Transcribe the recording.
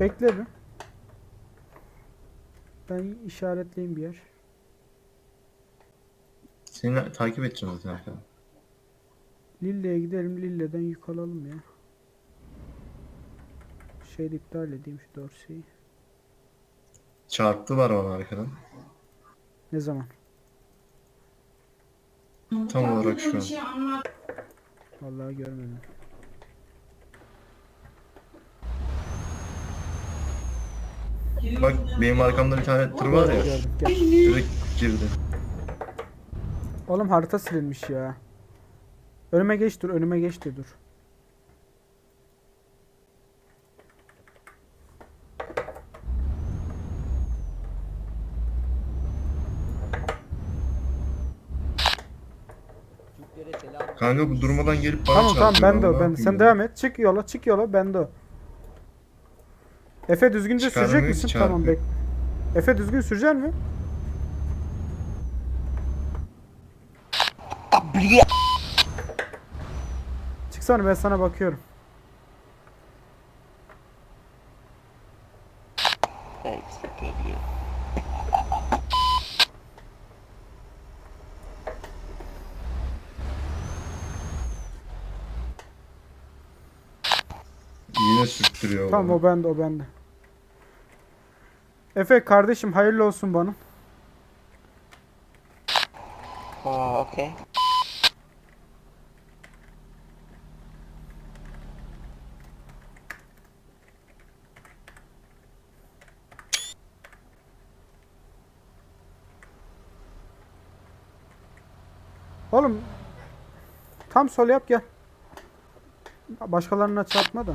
Bekle bir. Ben işaretleyeyim bir yer. Seni takip edeceğim zaten arkadan. Lille'ye gidelim. Lille'den yük alalım ya. Şeyi de iptal edeyim şu dorseyi. Çarptılar bana arkadan. Ne zaman? Tam olarak şu an. Şey. Vallahi görmedim. Bak benim arkamda bir tane tır var ya. Gördüm. Gel. Direkt girdi. Oğlum harita silinmiş ya. Önüme geç dur. Önüme geç de dur. Kanka bu durmadan gelip bana Tamam tamam ben de o. Ben ne Sen devam et. Çık yola. Çık yola. Ben de o. Efe düzgünce Çıkarmıyor sürecek misin? Tamam çarpıyor. bek. Efe düzgün sürecek mi? Çıksana ben sana bakıyorum. Yine sürttürüyor. Tamam o bende o bende. Efe kardeşim hayırlı olsun bana. Oh, okay. Oğlum tam sol yap gel. Başkalarına çarpma da.